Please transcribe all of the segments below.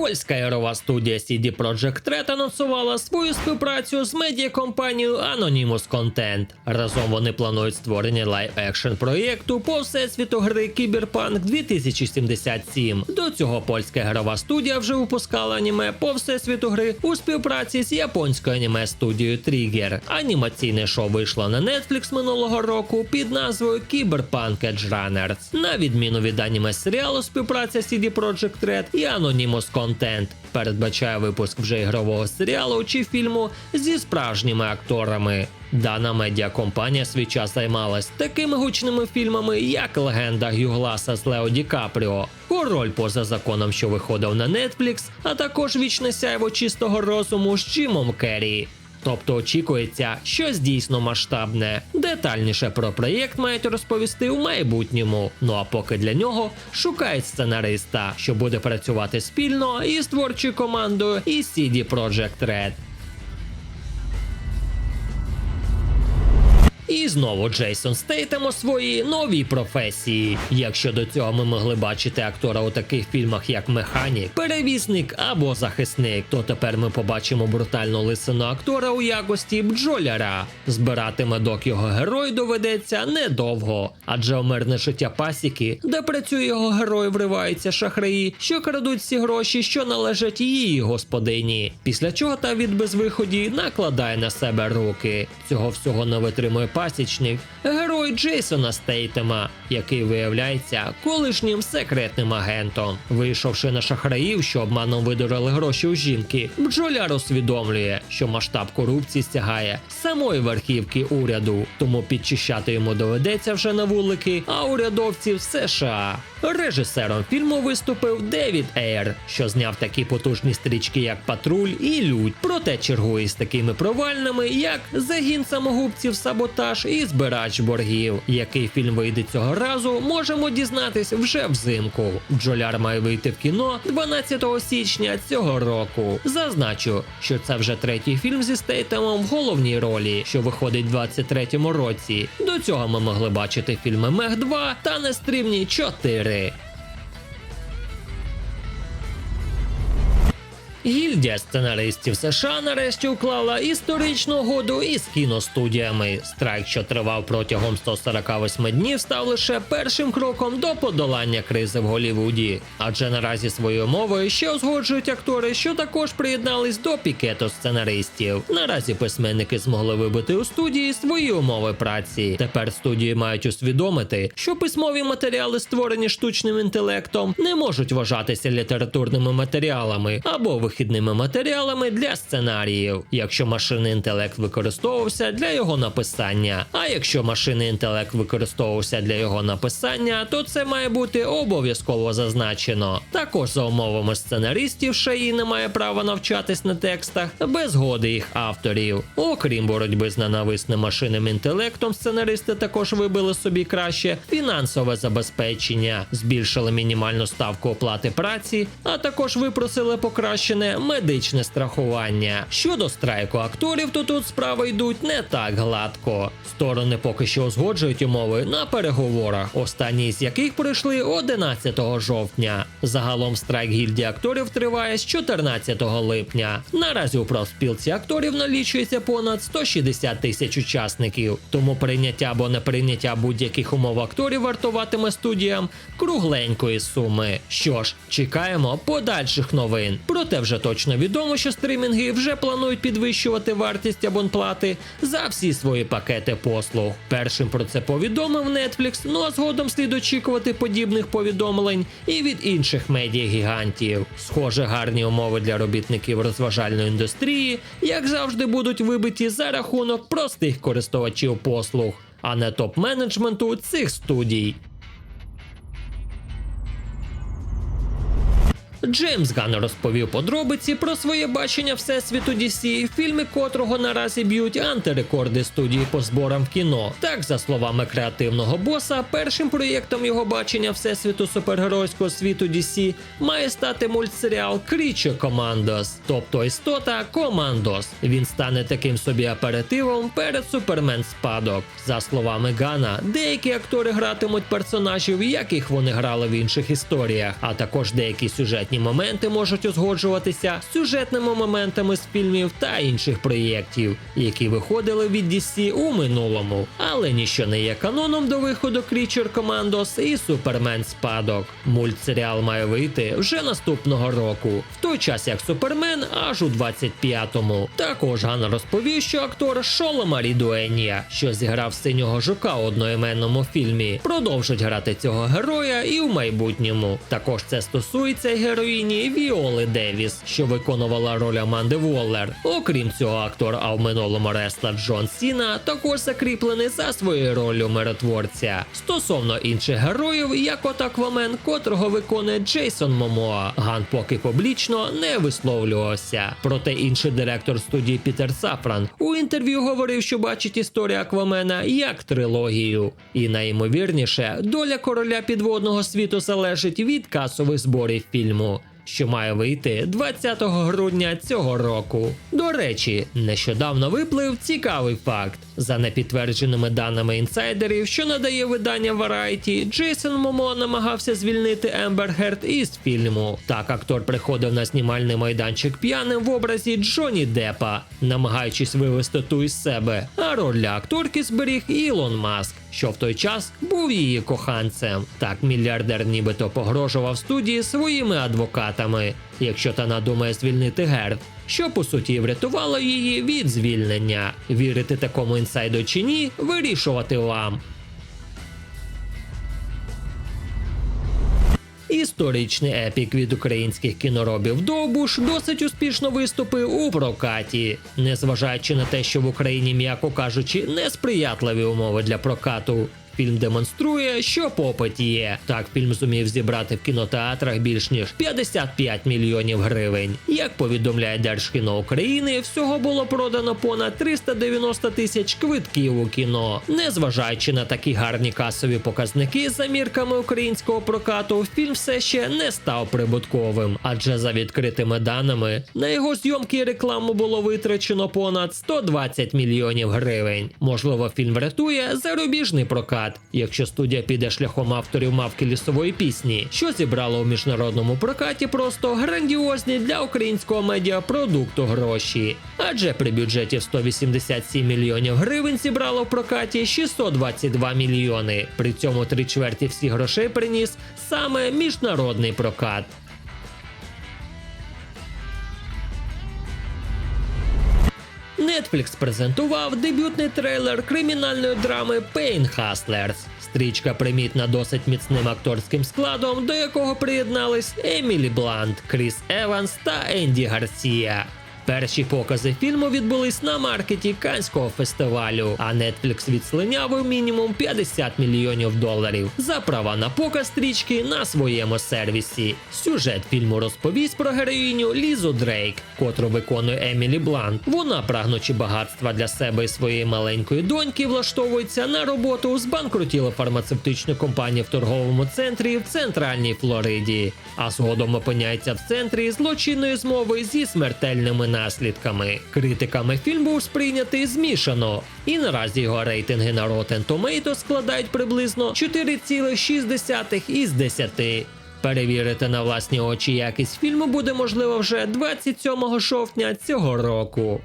Польська ігрова студія CD Projekt Red анонсувала свою співпрацю з медіакомпанією Anonymous Content. Разом вони планують створення лайв-екшн проєкту по всесвіту гри Cyberpunk 2077. До цього польська ігрова студія вже випускала аніме по всесвіту гри у співпраці з японською аніме студією Trigger. Анімаційне шоу вийшло на Netflix минулого року під назвою Cyberpunk Edge Runners. На відміну від аніме серіалу, співпраця CD Projekt Red і Anonymous Content передбачає випуск вже ігрового серіалу чи фільму зі справжніми акторами. Дана медіакомпанія свій час займалась такими гучними фільмами, як Легенда Гюгласа з Лео Ді Капріо, Король поза законом, що виходив на Netflix, а також Вічне сяйво чистого розуму з Джимом Керрі. Тобто очікується щось дійсно масштабне. Детальніше про проєкт мають розповісти у майбутньому. Ну а поки для нього шукають сценариста, що буде працювати спільно із творчою командою і CD Projekt Red. І знову Джейсон Стейтем у своїй новій професії. Якщо до цього ми могли бачити актора у таких фільмах, як Механік, перевісник або захисник, то тепер ми побачимо брутальну лисину актора у якості бджоляра. Збирати медок його герой доведеться недовго, адже у мирне життя пасіки, де працює його герой, вриваються шахраї, що крадуть всі гроші, що належать її господині. Після чого та від безвиході накладає на себе руки. Цього всього не витримує пасічник, герой Джейсона Стейтема, який виявляється колишнім секретним агентом. Вийшовши на шахраїв, що обманом видурили гроші у жінки, бджоляр усвідомлює, що масштаб корупції стягає самої верхівки уряду, тому підчищати йому доведеться вже на вулики, а урядовців США. Режисером фільму виступив Девід Ейр, що зняв такі потужні стрічки, як Патруль і Людь. Проте чергує з такими провальними, як Загін самогубців, саботаж і збирач боргів. Який фільм вийде цього разу, можемо дізнатись вже взимку. Бджоляр має вийти в кіно 12 січня цього року. Зазначу, що це вже третій фільм зі Стейтемом в головній ролі, що виходить в 23-му році. До цього ми могли бачити фільми Мех 2 та Нестримні 4. Гільдія сценаристів США нарешті уклала історичну угоду із кіностудіями. Страйк, що тривав протягом 148 днів, став лише першим кроком до подолання кризи в Голлівуді. Адже наразі своєю мовою ще узгоджують актори, що також приєднались до пікету сценаристів. Наразі письменники змогли вибити у студії свої умови праці. Тепер студії мають усвідомити, що письмові матеріали, створені штучним інтелектом, не можуть вважатися літературними матеріалами або вихідними матеріалами для сценаріїв, якщо машинний інтелект використовувався для його написання. А якщо машинний інтелект використовувався для його написання, то це має бути обов'язково зазначено. Також за умовами сценаристів шаї не має права навчатись на текстах без згоди їх авторів. Окрім боротьби з ненависним машинним інтелектом, сценаристи також вибили собі краще фінансове забезпечення, збільшили мінімальну ставку оплати праці, а також випросили покращене медичне страхування. Щодо страйку акторів, то тут справи йдуть не так гладко. Сторони поки що узгоджують умови на переговорах, останні з яких пройшли 11 жовтня. Загалом страйк гільдії акторів триває з 14 липня. Наразі у профспілці акторів налічується понад 160 тисяч учасників, тому прийняття або неприйняття будь-яких умов акторів вартуватиме студіям кругленької суми. Що ж, чекаємо подальших новин. Проте вже точно відомо, що стрімінги вже планують підвищувати вартість абонплати за всі свої пакети послуг. Першим про це повідомив Netflix, ну а згодом слід очікувати подібних повідомлень і від інших медіагігантів. Схоже, гарні умови для робітників розважальної індустрії, як завжди, будуть вибиті за рахунок простих користувачів послуг, а не топ-менеджменту цих студій. Джеймс Ган розповів подробиці про своє бачення всесвіту DC, фільми котрого наразі б'ють антирекорди студії по зборам в кіно. Так, за словами креативного боса, першим проєктом його бачення всесвіту супергеройського світу DC має стати мультсеріал Крічо Командос, тобто істота Командос. Він стане таким собі аперитивом перед Супермен Спадок. За словами Гана, деякі актори гратимуть персонажів, яких вони грали в інших історіях, а також деякі сюжетні сюжетні моменти можуть узгоджуватися з сюжетними моментами з фільмів та інших проєктів, які виходили від DC у минулому. Але ніщо не є каноном до виходу Creature Commandos і Супермен Спадок. Мультсеріал має вийти вже наступного року, в той час як Супермен аж у 25-му. Також Ган розповів, що актор Шолома Рідуенія, що зіграв синього жука у одноіменному фільмі, продовжить грати цього героя і в майбутньому. Також це стосується й героїні Віоли Девіс, що виконувала роль Аманди Воллер. Окрім цього, актор, а в минулому рестлер Джон Сіна також закріплений за своєю ролью миротворця. Стосовно інших героїв, як Аквамен, котрого виконує Джейсон Момоа, Ган поки публічно не висловлювався. Проте інший директор студії Пітер Сафран у інтерв'ю говорив, що бачить історію Аквамена як трилогію. І найімовірніше, доля короля підводного світу залежить від касових зборів фільму. Що має вийти 20 грудня цього року. До речі, нещодавно виплив цікавий факт. За непідтвердженими даними інсайдерів, що надає видання Variety, Джейсон Момо намагався звільнити Ембер Герд із фільму. Так актор приходив на знімальний майданчик п'яним в образі Джоні Деппа, намагаючись вивести ту із себе. А роль для акторки зберіг Ілон Маск, що в той час був її коханцем. Так мільярдер нібито погрожував студії своїми адвокатами, якщо та надумає звільнити Герд що по суті врятувало її від звільнення. Вірити такому інсайду чи ні, вирішувати вам. Історичний епік від українських кіноробів Довбуш досить успішно виступив у прокаті, незважаючи на те, що в Україні, м'яко кажучи, несприятливі умови для прокату. Фільм демонструє, що попит є. Так фільм зумів зібрати в кінотеатрах більш ніж 55 мільйонів гривень. Як повідомляє Держкіно України, всього було продано понад 390 тисяч квитків у кіно. Незважаючи на такі гарні касові показники за мірками українського прокату, фільм все ще не став прибутковим, адже за відкритими даними на його зйомки і рекламу було витрачено понад 120 мільйонів гривень. Можливо, фільм врятує зарубіжний прокат якщо студія піде шляхом авторів мавки лісової пісні, що зібрало у міжнародному прокаті просто грандіозні для українського медіапродукту гроші. Адже при бюджеті в 187 мільйонів гривень зібрало в прокаті 622 мільйони. При цьому три чверті всіх грошей приніс саме міжнародний прокат. Netflix презентував дебютний трейлер кримінальної драми Pain Hustlers. Стрічка примітна досить міцним акторським складом, до якого приєднались Емілі Блант, Кріс Еванс та Енді Гарсія. Перші покази фільму відбулись на маркеті Канського фестивалю, а Netflix відслиняв мінімум 50 мільйонів доларів за права на показ стрічки на своєму сервісі. Сюжет фільму розповість про героїню Лізу Дрейк, котру виконує Емілі Блант. Вона, прагнучи багатства для себе і своєї маленької доньки, влаштовується на роботу у збанкрутілу фармацевтичну компанію в торговому центрі в центральній Флориді, а згодом опиняється в центрі злочинної змови зі смертельними наслідками. Критиками фільм був сприйнятий змішано, і наразі його рейтинги на Rotten Tomatoes складають приблизно 4,6 із 10. Перевірити на власні очі якість фільму буде можливо вже 27 жовтня цього року.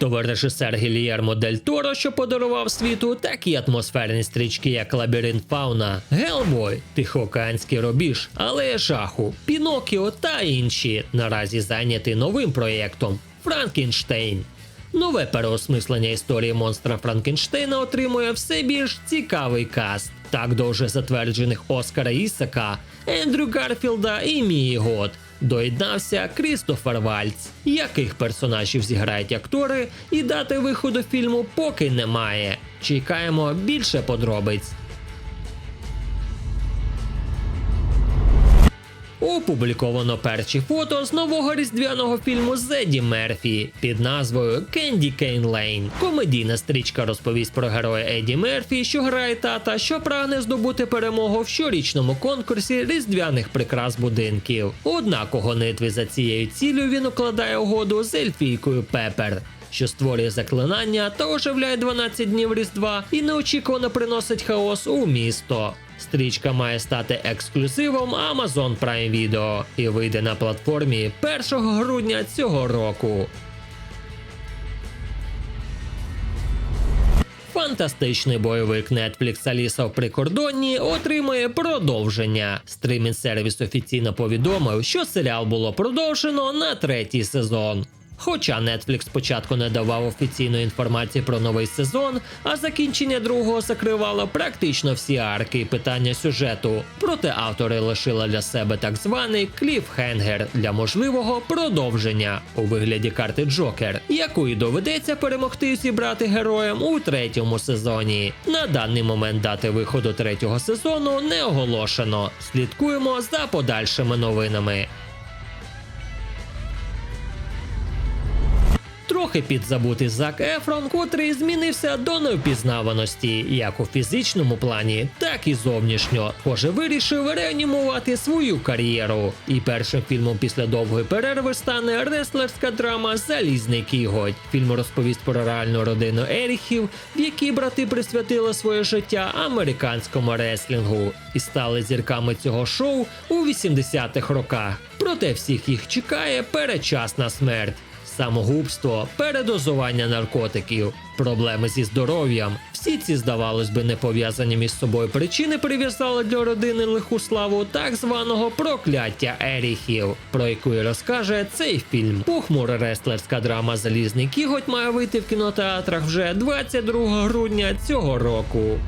Культовий режисер Гільєрмо Дель Торо, що подарував світу такі атмосферні стрічки, як Лабіринт Фауна, Гелбой, Тихоокеанський рубіж, Алея Шаху, Пінокіо та інші, наразі зайняті новим проєктом Франкенштейн. Нове переосмислення історії монстра Франкенштейна отримує все більш цікавий каст. Так до вже затверджених Оскара Ісака, Ендрю Гарфілда і Мії Гот доєднався Крістофер Вальц. Яких персонажів зіграють актори, і дати виходу фільму поки немає. Чекаємо більше подробиць. Опубліковано перші фото з нового різдвяного фільму Зеді Мерфі під назвою Кенді Кейн Лейн. Комедійна стрічка розповість про героя Еді Мерфі, що грає тата, що прагне здобути перемогу в щорічному конкурсі різдвяних прикрас будинків. Однак у гонитві за цією ціллю він укладає угоду з ельфійкою Пепер. Що створює заклинання та оживляє 12 днів Різдва і неочікувано приносить хаос у місто. Стрічка має стати ексклюзивом Amazon Prime Video і вийде на платформі 1 грудня цього року. Фантастичний бойовик Netflix Аліса в прикордонні отримує продовження. Стримінг сервіс офіційно повідомив, що серіал було продовжено на третій сезон. Хоча Netflix спочатку не давав офіційної інформації про новий сезон, а закінчення другого закривало практично всі арки і питання сюжету. Проте автори лишили для себе так званий кліфхенгер для можливого продовження у вигляді карти Джокер, яку і доведеться перемогти і зібрати героям у третьому сезоні. На даний момент дати виходу третього сезону не оголошено. Слідкуємо за подальшими новинами. Трохи підзабутий Зак Ефрон, котрий змінився до невпізнаваності, як у фізичному плані, так і зовнішньо. Схоже, вирішив реанімувати свою кар'єру. І першим фільмом після довгої перерви стане реслерська драма Залізний кіготь. Фільм розповість про реальну родину Еріхів, в якій брати присвятили своє життя американському реслінгу і стали зірками цього шоу у 80-х роках. Проте всіх їх чекає передчасна смерть самогубство, передозування наркотиків, проблеми зі здоров'ям. Всі ці, здавалось би, не пов'язані між собою причини прив'язали для родини лиху славу так званого прокляття Еріхів, про яку і розкаже цей фільм. Похмура рестлерська драма Залізний кіготь має вийти в кінотеатрах вже 22 грудня цього року.